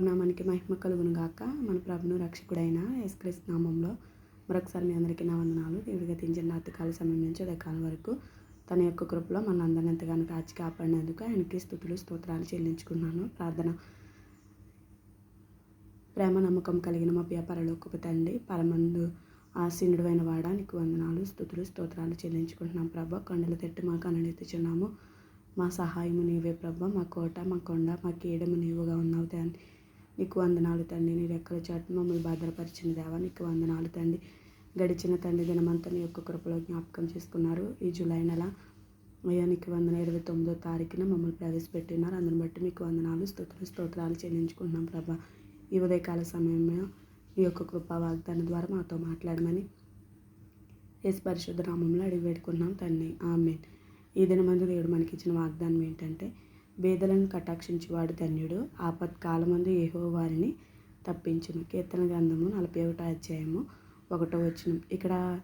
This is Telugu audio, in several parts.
నామానికి మహిమ కలుగును గాక. మన ప్రభును రక్షకుడైన యేసుక్రీస్తు నామంలో మరొకసారి మీ అందరికీ నా వందనాలు. దేవుడిగా తించిన రాత్రికాల సమయం నుంచి ఉదయకాలం వరకు తన యొక్క కృపలో మన అందరిని ఎంతగానో కాచి కాపాడినందుకు ఆయనకి స్థుతులు స్తోత్రాలు చెల్లించుకున్నాను. ప్రార్థన. ప్రేమ నమ్మకం కలిగిన మా వ్యాపారలోకి తండ్రి పరమందు ఆసీనుడైన వాడా నీకు వందనాలు స్థుతులు స్తోత్రాలు చెల్లించుకుంటున్నాం ప్రభా. కొండల తెట్టు మాకు అననెత్తుచున్నాము మా సహాయము నీవే ప్రభ. మా కోట మా కొండ మా కీడము నీవుగా ఉన్నావు తండ్రి. నీకు వందనాలు తండ్రి. నీ రెక్కల చాటు మమ్మల్ని భద్రపరిచిన దేవా నీకు వందనాలు తండ్రి. గడిచిన తండ్రి దినమంతా నీ యొక్క కృపలో జ్ఞాపకం చేసుకున్నారు. ఈ జూలై నెల అయ్యా నీకు వందన. ఇరవై తొమ్మిదో తారీఖున మమ్మల్ని ప్రవేశపెట్టినారు. అందుని బట్టి మీకు వందనాలు స్తోత్ర స్తోత్రాలు చెల్లించుకుంటున్నాం ప్రభా. ఈ ఉదయకాల సమయంలో ఈ యొక్క కృపా వాగ్దానం ద్వారా మాతో మాట్లాడమని ఎస్ పరిశుద్ధ నామంలో అడిగి పెట్టుకున్నాం తండ్రి. ఆమె ఈ దినమందు దేవుడు మనకి ఇచ్చిన వాగ్దానం ఏంటంటే బేదలను కటాక్షించేవాడు ధన్యుడు. ఆపత్కాలమందు ఏహో వారిని తప్పించును. కీర్తన గ్రంథము నలభై ఒకటో అధ్యాయము ఒకటో వచ్చిన ఇక్కడ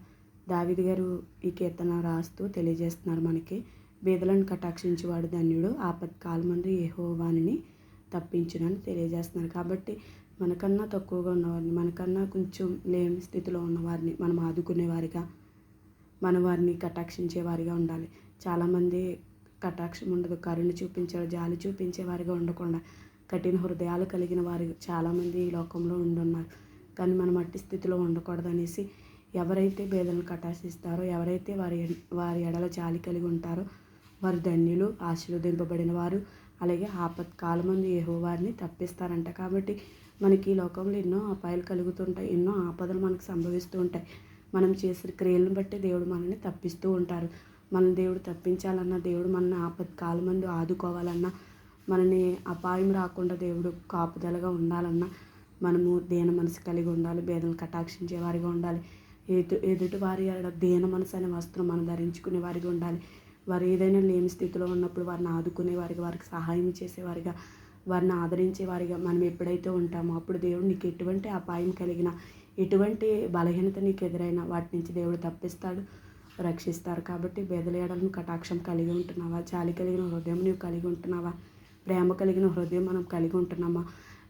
దావిది గారు ఈ కీర్తన రాస్తూ తెలియజేస్తున్నారు మనకి. బీదలను కటాక్షించేవాడు ధన్యుడు. ఆపత్కాలమందు ఏహో వారిని తప్పించునని తెలియజేస్తున్నారు. కాబట్టి మనకన్నా తక్కువగా ఉన్నవారిని మనకన్నా కొంచెం లేని స్థితిలో ఉన్నవారిని మనం ఆదుకునేవారిగా మన వారిని కటాక్షించేవారిగా ఉండాలి. చాలామంది కటాక్షం ఉండదు. కరుణ చూపించాడు జాలి చూపించే వారిగా ఉండకుండా కఠిన హృదయాలు కలిగిన వారు చాలామంది ఈ లోకంలో ఉండున్నారు. కానీ మనం మట్టి స్థితిలో ఉండకూడదనేసి ఎవరైతే బేదలను కటాక్షిస్తారో ఎవరైతే వారి వారి ఎడల జాలి కలిగి ఉంటారో వారు ధన్యులు ఆశీర్వదింపబడిన వారు అలాగే ఆపత్కాలమందు ఏహో వారిని తప్పిస్తారంట. కాబట్టి మనకి ఈ లోకంలో ఎన్నో అపాయాలు కలుగుతుంటాయి ఎన్నో ఆపదలు మనకు సంభవిస్తూ ఉంటాయి. మనం చేసిన క్రియలను బట్టి దేవుడు మనల్ని తప్పిస్తూ ఉంటారు. మన దేవుడు తప్పించాలన్నా దేవుడు మనల్ని ఆపత్ కాలమందు ఆదుకోవాలన్నా మనని అపాయం రాకుండా దేవుడు కాపుదలగా ఉండాలన్నా మనము దేన మనసు కలిగి ఉండాలి భేదలు కటాక్షించే వారిగా ఉండాలి. ఎదు ఎదుటి వారి దేన మనసు అనే వస్త్రం మనం ధరించుకునే వారిగా ఉండాలి. వారు ఏదైనా లేని స్థితిలో ఉన్నప్పుడు వారిని ఆదుకునే వారిగా వారికి సహాయం చేసేవారిగా వారిని ఆదరించే వారిగా మనం ఎప్పుడైతే ఉంటామో అప్పుడు దేవుడు నీకు ఎటువంటి అపాయం కలిగిన ఎటువంటి బలహీనత నీకు ఎదురైనా వాటి నుంచి దేవుడు తప్పిస్తాడు. రక్షిస్తారు కాబట్టి బెదలేయడం కటాక్షం కలిగి ఉంటున్నావా? జాలి కలిగిన హృదయం నీవు కలిగి ఉంటున్నావా? ప్రేమ కలిగిన హృదయం మనం కలిగి ఉంటున్నామా?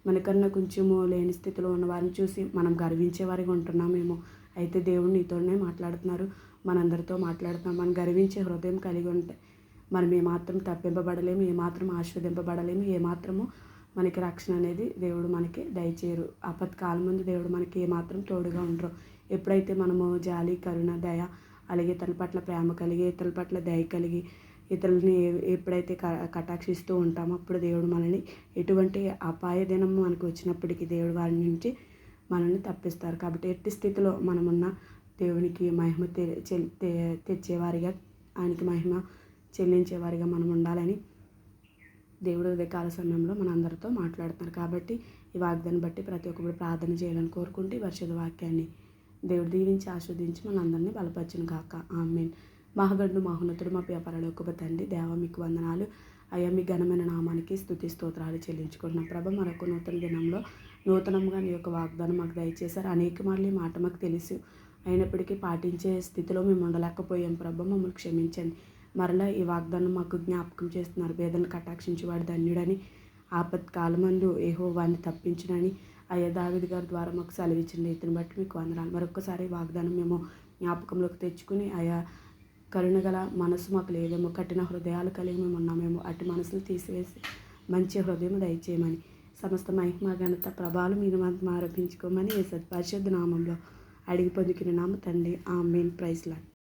మనకన్నా కొంచెము లేని స్థితిలో ఉన్న వారిని చూసి మనం గర్వించే వారిగా ఉంటున్నామేమో. అయితే దేవుడు నీతోనే మాట్లాడుతున్నారు. మనందరితో మాట్లాడుతున్నాం. మనం గర్వించే హృదయం కలిగి ఉంటే మనం ఏమాత్రం తప్పింపబడలేము ఏమాత్రం ఆస్వాదింపబడలేము ఏమాత్రము మనకి రక్షణ అనేది దేవుడు మనకి దయచేయరు. ఆపత్కాలం ముందు దేవుడు మనకి ఏమాత్రం తోడుగా ఉండరు. ఎప్పుడైతే మనము జాలి కరుణ దయ అలాగే తన పట్ల ప్రేమ కలిగి ఇతరుల పట్ల దయ కలిగి ఇతరులని ఎప్పుడైతే కటాక్షిస్తూ ఉంటామో అప్పుడు దేవుడు మనల్ని ఎటువంటి అపాయ దినం మనకు వచ్చినప్పటికీ దేవుడు వారి నుంచి మనల్ని తప్పిస్తారు. కాబట్టి ఎట్టి స్థితిలో మనమున్న దేవునికి మహిమ తెచ్చేవారిగా ఆయనకి మహిమ చెల్లించేవారిగా మనం ఉండాలని దేవుడు ఉదయకాల సమయంలో మన అందరితో మాట్లాడుతున్నారు. కాబట్టి ఈ వాగ్దాన్ని బట్టి ప్రతి ఒక్కరు ప్రార్థన చేయాలని కోరుకుంటే వర్షద వాక్యాన్ని దేవుడు దీవించి ఆస్వాదించి మనందరినీ బలపరచును కాక ఆమెన్. మహగడ్డు మహోన్నతుడు మా వ్యాపారాలకు తండ్రి దేవ మీకు వందనాలు. అయ్యా మీ ఘనమైన నామానికి స్థుతి స్తోత్రాలు చెల్లించుకుంటున్నాం. ప్రభ మరొక నూతన దినంలో నూతనంగా నీ యొక్క వాగ్దానం మాకు దయచేశారు. అనేక మళ్ళీ మాట మాకు తెలుసు. అయినప్పటికీ పాటించే స్థితిలో మేము ఉండలేకపోయాం. ప్రభ మమ్మల్ని క్షమించండి. మరలా ఈ వాగ్దానం మాకు జ్ఞాపకం చేస్తున్నారు. పేదలను కటాక్షించేవాడు ధన్యుడని ఆపత్కాలమందు ఏహో వాడిని తప్పించునని అయ్యా దావిది గారి ద్వారా మాకు సెలవిచ్చిన రీతిని బట్టి మీకు వందనాలు. మరొకసారి వాగ్దానం మేము జ్ఞాపకంలోకి తెచ్చుకుని ఆయా కరుణగల మనసు మాకు లేదేమో కఠిన హృదయాలు కలిగి మేము ఉన్నామేమో అటు మనసులు తీసివేసి మంచి హృదయం దయచేయమని. సమస్త మహిమ ఘనత ప్రభావాలు మీరు మాత్రం ఆరోపించుకోమని ఏ సత్పరిషత్ నామంలో అడిగి పొందుకుని నామ తండ్రి. ఆ మెయిన్ ప్రైస్లా